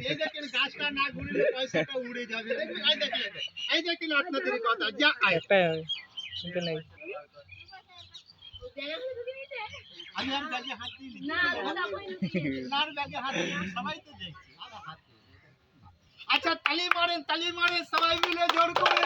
এই দেখেন গাছটা না ঘুরলে পয়সাটা উড়ে যাবে দেখবেন এই দেখেন এই দেখেন আপনাদের কথা যা আয় একটাই হবে শুনতে নেই আমি আর ব্যাগে হাত দিই না, ওটা বলিনি। আর ব্যাগে হাত দিই সবাই তো দেখছে আর হাত দিই। আচ্ছা তালি মারেন তালি মারেন সবাই মিলে জোর করে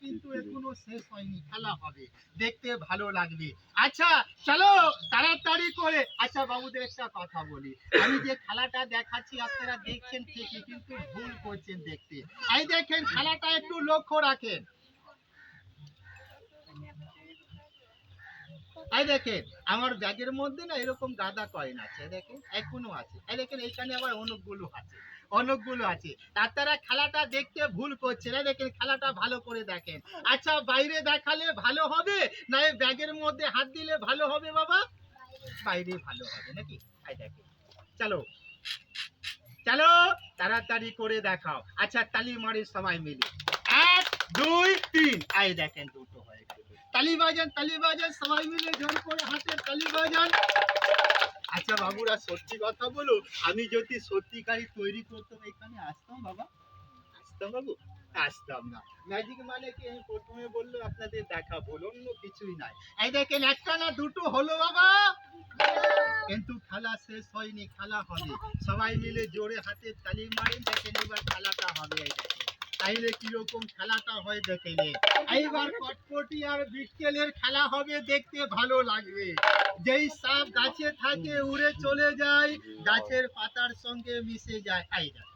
কিন্তু এখনও শেষ হয়নি খেলা হবে। দেখতে ভালো লাগবে। আচ্ছা চলো তাড়াতাড়ি করে। আচ্ছা বাবুদের একটা কথা বলি। আমি যে খেলাটা দেখাচ্ছি আপনারা দেখছেন ঠিকই কিন্তু ভুল করছেন দেখতে। এই দেখেন খেলাটা একটু লক্ষ্য রাখেন। এই দেখেন আমার ব্যাগের মধ্যে না এরকম গাদা কয়েন আছে দেখেন এখনও আছে। এই দেখেন এখানে আবার অনেকগুলো আছে। অনেকগুলো আছে। তারা খেলাটা দেখতে ভুল করছে না। দেখেন খেলাটা ভালো করে দেখেন। আচ্ছা বাইরে দেখালে ভালো হবে? না ব্যাগের মধ্যে হাত দিলে ভালো হবে বাবা? বাইরে ভালো হবে নাকি? এই দেখেন চলো। চলো, তাড়াতাড়ি করে দেখাও। আচ্ছা তালি মারি সবাই মিলে। এক, দুই, তিন। এই দেখেন, দুটো হয়ে গেল। তালি বাজান তালি বাজান সবাই মিলে জোর করে হাতে তালি বাজান আচ্ছা বাবুরা, সত্যি কথা বলো, আমি যদি সত্যিকারই তৈরি করতাম এখানে, আসতাম বাবা? আসতাম বাবু? আসতাম না। ম্যাজিক মানে কি? আমি প্রথমে বলল, আপনাদের দেখা বলো, অন্য কিছুই নাই। এই দেখেন একটা না দুটো হলো বাবা। কিন্তু খেলা শেষ হয়নি, খেলা হবে। সবাই মিলে জোরে হাতে তালি দেখেন এবার খেলাটা হবে, এই দেখেন। তাইলে কীরকম খেলাটা হয় দেখে নিন। এইবার আর বিটকেলের খেলা হবে, দেখতে ভালো লাগবে। যেই সাপ গাছে থাকে উড়ে চলে যায় গাছের পাতার সঙ্গে মিশে যায় এই দেখেন।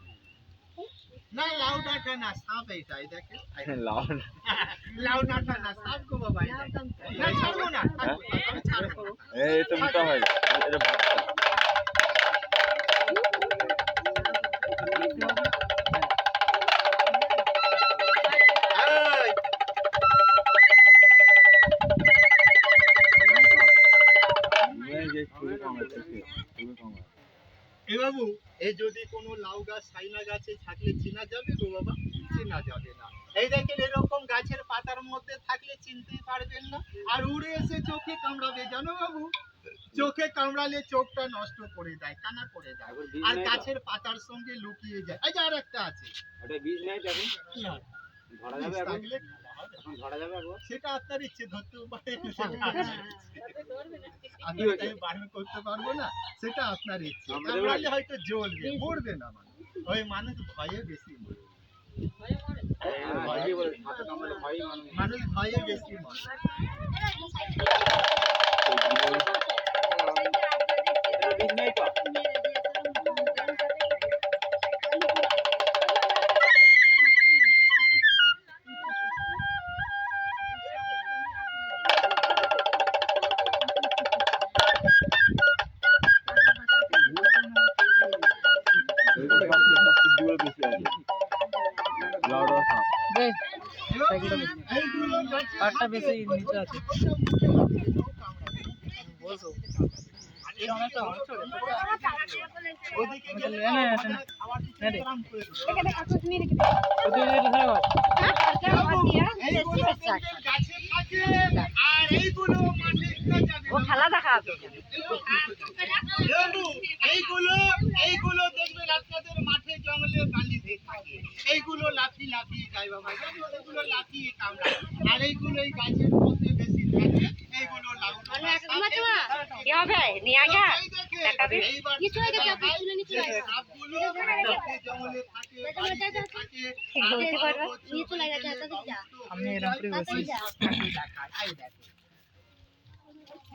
না লাউডাটা না সাপ এইটাই দেখেন এই দেখেন। লাউডাটা না সাপ গো বাবা এই দেখেন। না ছাড়বো না ছাড়বো না, আমি ছাড়বো না। এই তো মোটা হয় এটা ভাতটা। এ যদি কোনো লাউ গাছ সাইনা গাছে থাকলে চেনা যাবে গো বাবা? চেনা যাবে না। এই দেখেন এরকম গাছের পাতার মধ্যে থাকলে চিনতেই পারবেন না। আর উড়ে এসে চোখে কামড়াবে জানো বাবু? চোখে কামড়ালে চোখটা নষ্ট করে দেয় কানা করে দেয়। আর গাছের পাতার সঙ্গে লুকিয়ে যায়। এই আর একটা আছে। ওটা বীজ নেই তো এখন? কি আর? ধরা যাবে ধরা যাবে একবার? সেটা আপনার ইচ্ছে ধরতেও। আমি? ওটাকে বারণ করতে পারব না সেটা আপনার ইচ্ছে আমাদের হয়তো জ্বলবে মরবে না মানুষ ওই মানুষ ভয়ে বেশি মরে হ্যাঁ, মানুষ। ভয়ে বেশি মরে তো? পাটটা থাকে, বেশি ওই- নিচে ওই আছে। ছোটটা মুখে হাতে লোক কামড়াবে। বলছো আর এই অনেকটা অংশ রে, ওদিকে এটা গেলে নে, নে, আমাদের এটা নে। খাবার দিতে নে রে। আরাম করে দেবে। তুই এটা ধরে বল। এইগুলো দেখবেন গাছে থাকে, আর এইগুলো মাঠে উড়ে যাবে। খেলা দেখা বাবু, এইগুলো এইগুলো দেখবেন আপনাদের মাঠে জঙ্গলে বালিতে থাকে। এইগুলো লাফি লাফিয়ে যায় বাবা এগুলো এগুলো লাফিয়ে আর এইগুলো এই গাছের মধ্যে বেশি থাকে এইগুলো লাউ হবে? নিয়ে আগে এই দেখেন, দেখা দিন। এইবার নিচু হয়ে গেছে, হয়ে গেছে। সাপগুলো মাঠে জঙ্গলে থাকে, বালিতে বলতে পারবে? লাগা যায়, গেলে তাদের যা। আমি এরকম করে বসি। এই সাপটাকে দেখায়, এই দেখেন। তোর কোনটা দেখো, দেখো, ভয় দেখো।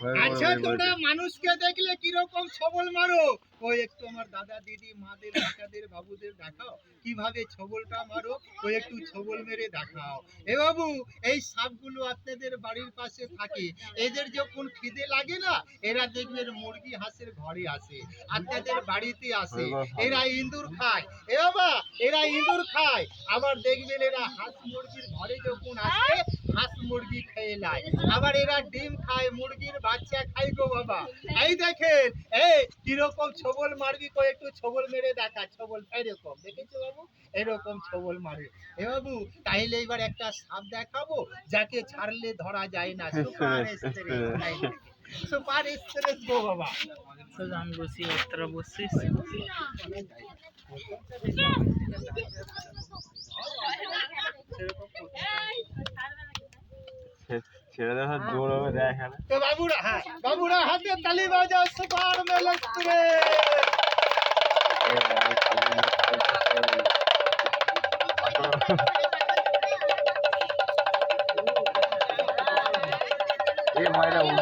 আচ্ছা তোমরা মানুষকে দেখলে কীরকম ছবল মারো? ওই একটু আমার দাদা দিদি মাদের কাকাদের বাবুদের দেখাও। কীভাবে ছবলটা মারো ওই একটু ছবল মেরে দেখাও। এ বাবু এই সাপগুলো আপনাদের বাড়ির পাশে থাকে। এদের যখন খিদে লাগে না এরা দেখবেন মুরগি হাঁসের ঘরে আসে আপনাদের বাড়িতে আসে। এরা ইঁদুর খায়। এ বাবা এরা ইঁদুর খায়। আবার দেখবেন এরা হাঁস মুরগির ঘরে যখন আসে হাঁস মুরগি খেয়ে নেয় আবার এরা ডিম খায় মুরগির বাচ্চা খায় গো বাবা। এই দেখেন এই কীরকম ছবল মারবি কো একটু ছবল মেরে দেখা ছবল এরকম। দেখেছ বাবু? এরকম ছবল মারে। এ বাবু তাইলে এবার একটা সাপ দেখাবো যাকে ছাড়লে ধরা যায় না। সুপার এক্সপ্রেস সুপার এক্সপ্রেস গো বাবা। বসি ছেড়ে দেখা জোর হবে দেখ এখানে তো বাবুরা হ্যাঁ বাবুরা হাতে তালি বাজাও সুপার মেল এক্সপ্রেস এ মায়েরা অন্য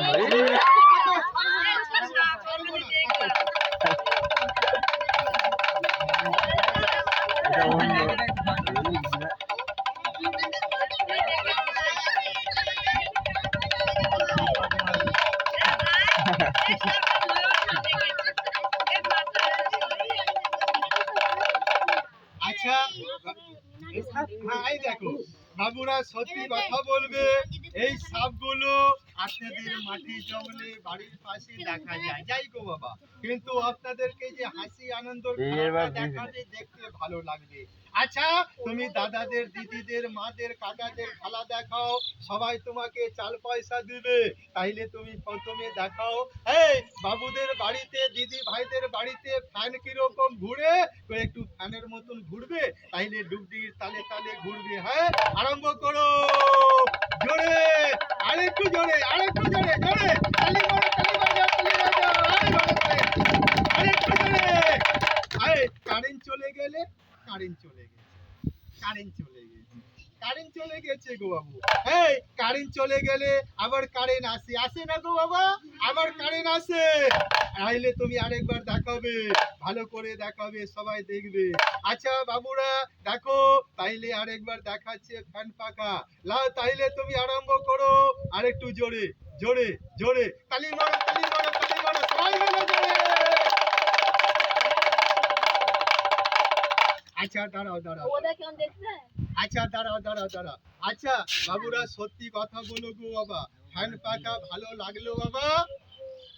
সত্যি কথা বলবে। এই সাপগুলো আপনাদের মাটি জঙ্গলে বাড়ির পাশে দেখা যায়। যাই গো বাবা কিন্তু আপনাদেরকে যে হাসি আনন্দ দেখাতে দেখতে ভালো লাগবে। আচ্ছা তুমি দাদাদের দিদিদের মাদের কাকাদের খালা দেখাও। সবাই তোমাকে চাল পয়সা দিবে। তাইলে তুমি প্রথমে দেখাও। এই বাবুদের বাড়িতে দিদি ভাইদের বাড়িতে ফ্যান কীরকম ঘুরে? তো একটু ফ্যানের মতন ঘুরবে? তাইলে ডুবডির তালে তালে ঘুরবে হ্যাঁ? আরম্ভ করো! আরেকটু জোরে আরেকটু জোরে জোরে। তালি চলে গেলে কারেন্ট চলে গেছে কারেন্ট চলে গেছে। কারেন্ট চলে গেছে গো বাবু। এই, কারেন্ট চলে গেলে আবার কারেন্ট আসে। আসে না গো বাবা, আবার কারেন্ট আসে। আইলে তুমি আরেকবার দেখাবে, ভালো করে দেখাবে, সবাই দেখবে। আচ্ছা বাবুরা, দেখো, তাইলে আরেকবার দেখাচ্ছে ফ্যান পাকা লাও, তাইলে তুমি আরম্ভ করো। আরেকটু জোরে জোরে জোরে। তালি মারো তালি মারো তালি মারো। সবাই মিলে আচ্ছা দাঁড়াও দাঁড়াও। আচ্ছা দাঁড়াও দাঁড়াও দাঁড়াও। আচ্ছা বাবুরা সত্যি কথা বলো গো বাবা। ফ্যান পাকা ভালো লাগল বাবা?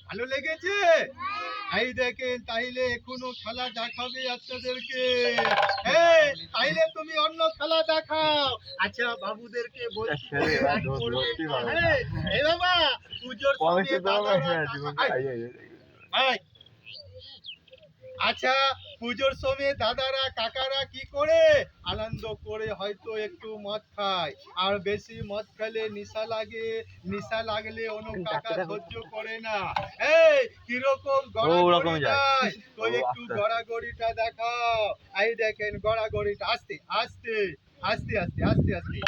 ভালো লেগেছে? এই দেখেন তাইলে এখনও খেলা দেখাবে আপনাদেরকে। এই তাইলে তুমি অন্য খেলা দেখাও। আচ্ছা বাবুদেরকে বলছি। এই, এই বাবা পুজোর সময় তো দাদারা হ্যাঁ টাকা- জীবন এই, খাইয়ে এই। আচ্ছা পুজোর সময় দাদারা কাকারা কি করে? আনন্দ করে হয়তো একটু মদ খায়। আর বেশি মদ খেলে নিশা লাগে। নিশা লাগলে অন্য কাকা সহ্য করে না। এই কীরকম গড়াগড়ি তো একটু গড়াগড়িটা দেখাও। এই দেখেন গড়াগড়িটা। আস্তে আস্তে আস্তে আস্তে আস্তে আস্তে।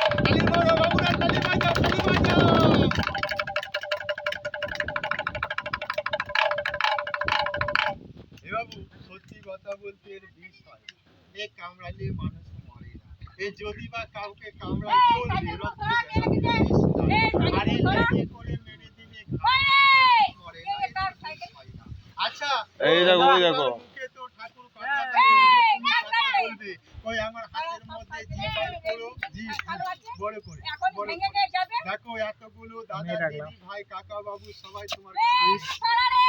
মারো বাবুরা বাজাও তালি বাজাও সত্যি কথা বলতে এর বিষ হয় এ কামড়ালে মানুষ মরে না। এ যদি বা কাউকে কামড়ায় চলবে রক্ত আর এ লেগে করে মেরে দিলে মরে না, এ বিষ না। আচ্ছা এই দেখো, ওই দেখো। আমার মুখে তো ঠাকুর কথা বলে, তুমি কথা বলবে। ওই আমার হাতের মধ্যে জি বার করো, জি, বড় করে, বড় করে। দেখো এতগুলো দাদা দিদি ভাই কাকা বাবু সবাই তোমার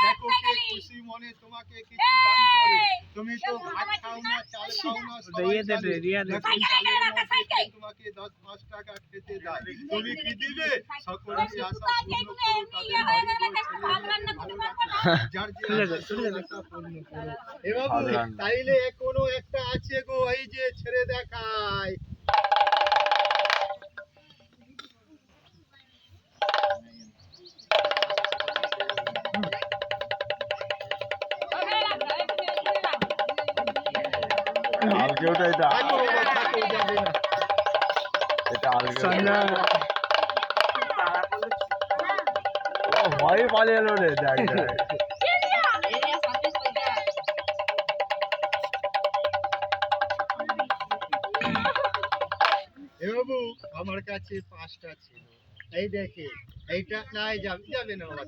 দেখো কে খুশি মনে তোমাকে কিছু দান করে তুমি তো ভাত খাও না চাল খাও না দিয়ে দে, জানে। দে। দেখো চালের মধ্যে কেউ তোমাকে দশ পাঁচ টাকা খেতে দেয় তুমি কি দিবে সকলের আশা পূর্ণ করো তাদের বাড়ি ঘর ছেলে মেয়েদের ভালো রাখো। যার যে তুলে দে, আশা তুলে দে। আশা পূর্ণ করো। এ বাবু, ভালো রান্না। তাইলে এখনও একটা আছে গো এই যে ছেড়ে দেখায় আলকে ওটা এটা। এটা ও ভয় পালিয়ে এলো রে দেখ বাবু আমার কাছে পাঁচটা ছিল। এই দেখে। এইটা নাই যাবে যাবে না বাবা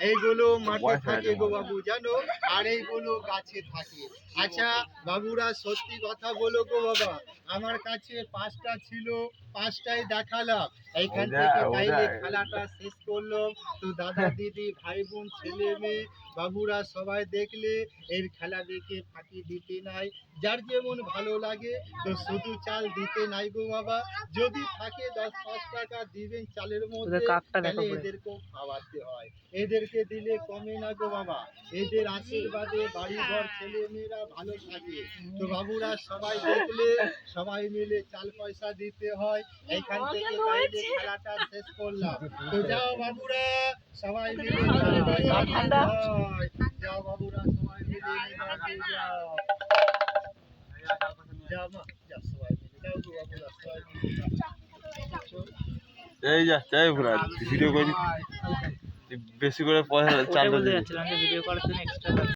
এইগুলো মাঠে থাকে গো বাবু জানো? আর এইগুলো গাছে থাকে। আচ্ছা বাবুরা সত্যি কথা বলো গো বাবা আমার কাছে পাঁচটা ছিল পাঁচটাই দেখালাম। এইখান থেকে তাইলে খেলাটা শেষ করলাম। তো দাদা দিদি ভাই বোন ছেলে মেয়ে বাবুরা সবাই দেখলে এর খেলা দেখে ফাঁকি দিতে নাই। যার যেমন ভালো লাগে তো শুধু চাল দিতে নাই গো বাবা। যদি থাকে দশ পাঁচ টাকা দিবেন চালের মধ্যে তাহলে এদেরকেও খাওয়াতে হয়। এদেরকে দিলে কমে না গো বাবা। এদের আশীর্বাদে বাড়ি ঘর ছেলে মেয়েরা ভালো থাকে। তো বাবুরা সবাই দেখলে সবাই মিলে চাল পয়সা দিতে হয়। এখান থেকে তাইলে খেলাটা শেষ করলাম। তো যাও বাবুরা সবাই মিলে চাল পয়সা দিতে হয় যাও বাবুরা সবাই মিলে যাও এই যা যাই ঘোরা ভিডিও করি বেশি করে পয়সা যে ভিডিও করার